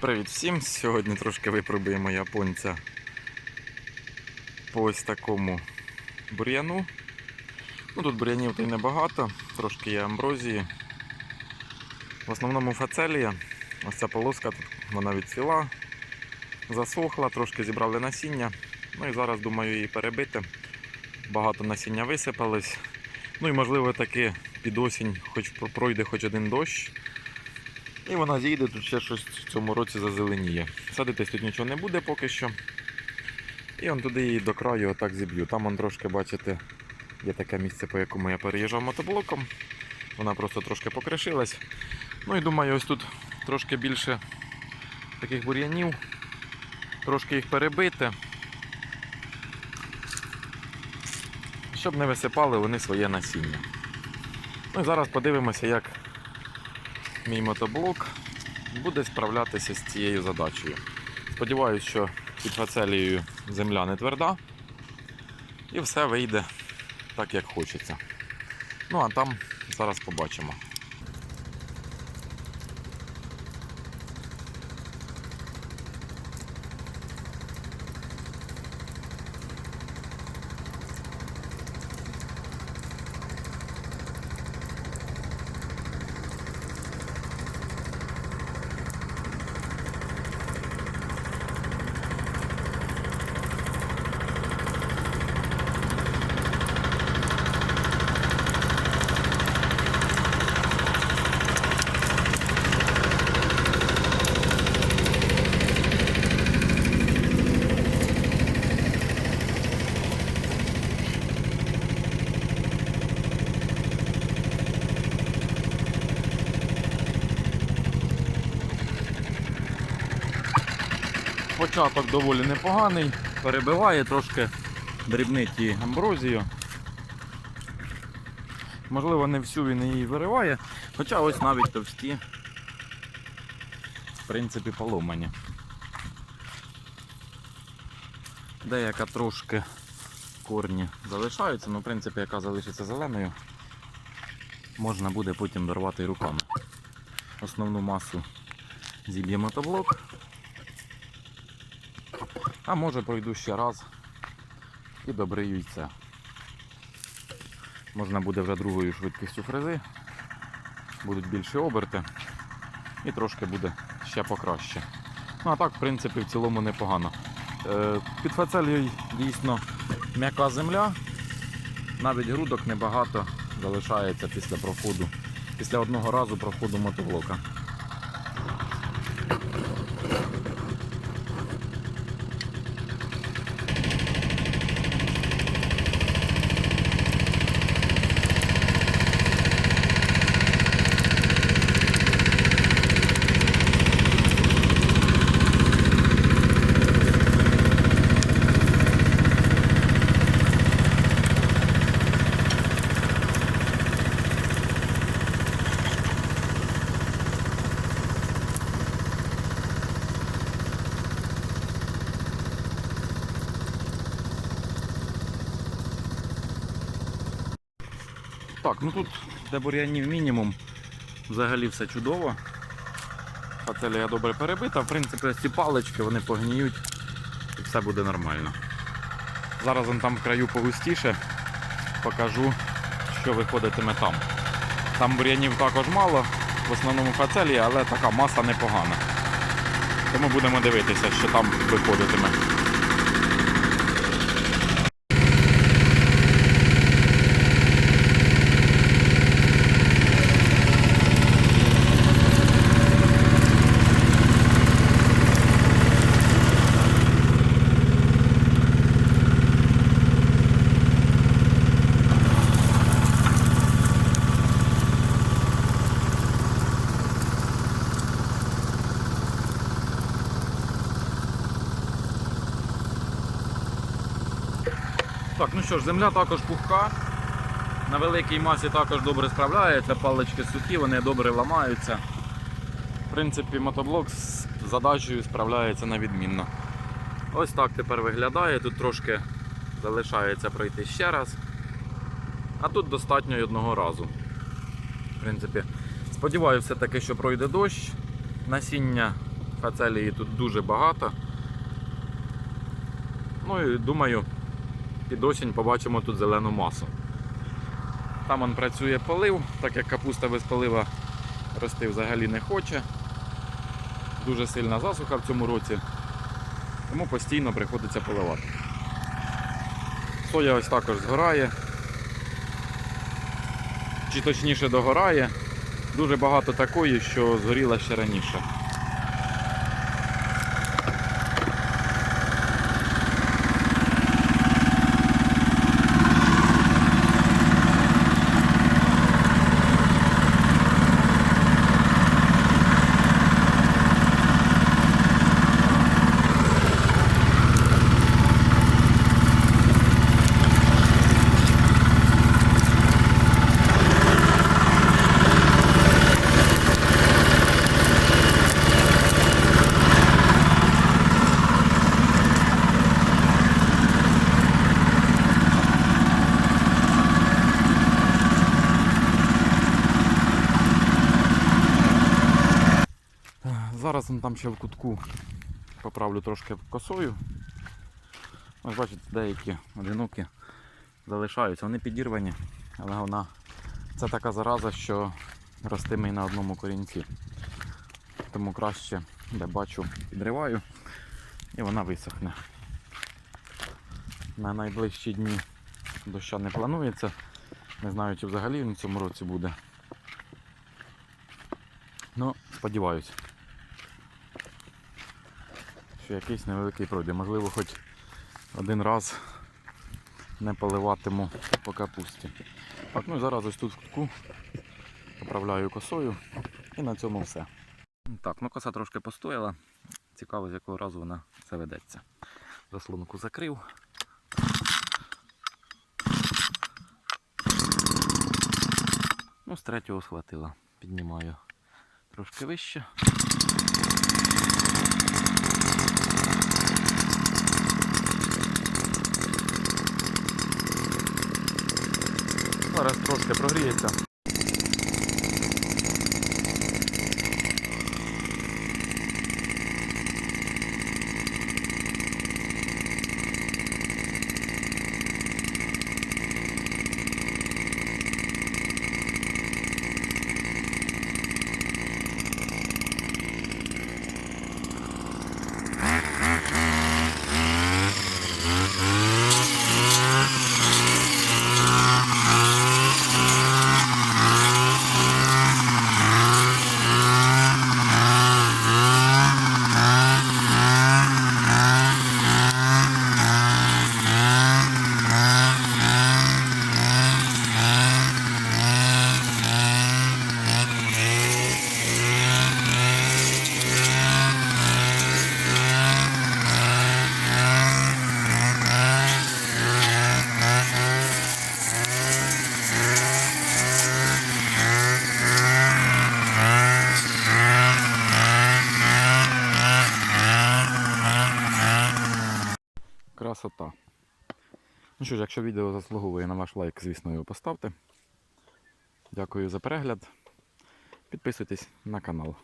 Привіт всім! Сьогодні трошки випробуємо японця по ось такому бур'яну. Ну, тут бур'янів то й небагато, трошки є амброзії. В основному фацелія. Ось ця полоска тут вона відцвіла, засохла, трошки зібрали насіння. Ну і зараз думаю її перебити. Багато насіння висипалось. Ну і можливо таки під осінь хоч пройде хоч один дощ. І вона зійде, тут ще щось в цьому році зазеленіє. Садитись тут нічого не буде поки що. І он туди її до краю отак зіб'ю. Там он трошки, бачите, є таке місце, по якому я переїжджав мотоблоком. Вона просто трошки покришилась. Ну і думаю, ось тут трошки більше таких бур'янів. Трошки їх перебити. Щоб не висипали вони своє насіння. Ну і зараз подивимося, як мій мотоблок буде справлятися з цією задачею. Сподіваюсь, що під фацелією земля не тверда і все вийде так, як хочеться. Ну а там зараз побачимо. Початок доволі непоганий, перебиває трошки дрібнить її амброзію. Можливо, не всю він її вириває, хоча ось навіть товсті, в принципі, поломані. Деяка трошки корні залишаються, але в принципі, яка залишиться зеленою, можна буде потім дорвати руками. Основну масу зіб'є мотоблок. А може пройду ще раз і добрию й це. Можна буде вже другою швидкістю фрези, будуть більші оберти і трошки буде ще покраще. Ну а так, в принципі, в цілому непогано. Е, Під фацелією дійсно м'яка земля, навіть грудок небагато залишається після проходу, після одного разу проходу мотоблока. Так, ну тут де бур'янів мінімум, взагалі все чудово. Фацелія добре перебита, в принципі, ось ці палички вони погніють і все буде нормально. Зараз вон там в краю погустіше, покажу, що виходитиме там. Там бур'янів також мало, в основному фацелія, але така маса непогана. Тому будемо дивитися, що там виходитиме. Так, ну що ж, земля також пухка. На великій масі також добре справляється, палички сухі, вони добре ламаються. В принципі, мотоблок з задачею справляється на відмінно. Ось так тепер виглядає. Тут трошки залишається пройти ще раз. А тут достатньо одного разу. В принципі, сподіваюся все-таки, що пройде дощ. Насіння Фацелії тут дуже багато. Ну і думаю, під осінь побачимо тут зелену масу. Там он працює полив, так як капуста без полива рости взагалі не хоче. Дуже сильна засуха в цьому році, тому постійно приходиться поливати. Соя ось також згорає, чи точніше догорає. Дуже багато такої, що згоріла ще раніше. Зараз там ще в кутку поправлю трошки косою. Ось бачите, деякі одинокі залишаються, вони підірвані, але вона це така зараза, що ростиме і на одному корінці. Тому краще, де бачу, підриваю і вона висохне. На найближчі дні доща не планується. Не знаю, чи взагалі він в цьому році буде. Ну, сподіваюся що якийсь невеликий пройде. Можливо, хоч один раз не поливатиму по капусті. Так, ну і зараз ось тут в кутку поправляю косою і на цьому все. Так, ну коса трошки постояла. Цікаво, з якого разу вона все ведеться. Заслонку закрив. Ну, з третього схватила. Піднімаю трошки вище. Зараз трошки прогріється. Красота. Ну що ж, якщо відео заслуговує на ваш лайк, звісно, його поставте. Дякую за перегляд. Підписуйтесь на канал.